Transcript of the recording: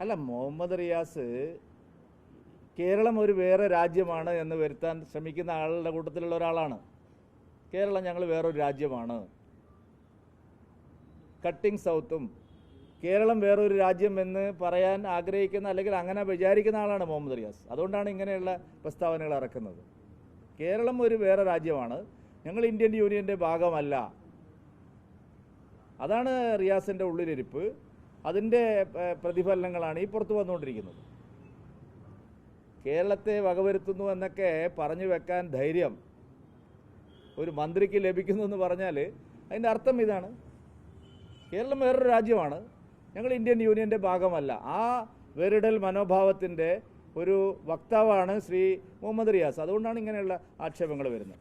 അല്ല മുഹമ്മദ് റിയാസ് കേരളം ഒരു വേറെ രാജ്യമാണ് എന്ന് വരുത്താൻ ശ്രമിക്കുന്ന ആളുടെ കൂട്ടത്തിലുള്ള ഒരാളാണ്. കേരളം ഞങ്ങൾ വേറൊരു രാജ്യമാണ്. കട്ടിംഗ് സൗത്തും കേരളം വേറൊരു രാജ്യം എന്ന് പറയാൻ ആഗ്രഹിക്കുന്ന അല്ലെങ്കിൽ അങ്ങനെ വിചാരിക്കുന്ന ആളാണ് മുഹമ്മദ് റിയാസ്. അതുകൊണ്ടാണ് ഇങ്ങനെയുള്ള പ്രസ്താവനകൾ ഇറക്കുന്നത്. കേരളം ഒരു വേറെ രാജ്യമാണ്. ഞങ്ങൾ ഇന്ത്യൻ യൂണിയന്റെ ഭാഗമല്ല. അതാണ് റിയാസിന്റെ ഉള്ളിലിരിപ്പ്. അതിന്റെ പ്രതിഫലനങ്ങളാണ് ഈ പുറത്തു വന്നുകൊണ്ടിരിക്കുന്നത്. കേരളത്തെ വകവരുത്തുന്നു എന്നൊക്കെ പറഞ്ഞു വെക്കാൻ ധൈര്യം ഒരു മന്ത്രിക്ക് ലഭിക്കുന്നു എന്ന് പറഞ്ഞാൽ അതിന്റെ അർത്ഥം ഇതാണ്. കേരളം വേറൊരു രാജ്യമാണ്. ഞങ്ങൾ ഇന്ത്യൻ യൂണിയന്റെ ഭാഗമല്ല. ആ വെറിടൽ മനോഭാവത്തിന്റെ ഒരു വക്താവാണ് ശ്രീ മുഹമ്മദ് റിയാസ്. അതുകൊണ്ടാണ് ഇങ്ങനെയുള്ള ആക്ഷേപങ്ങൾ വരുന്നത്.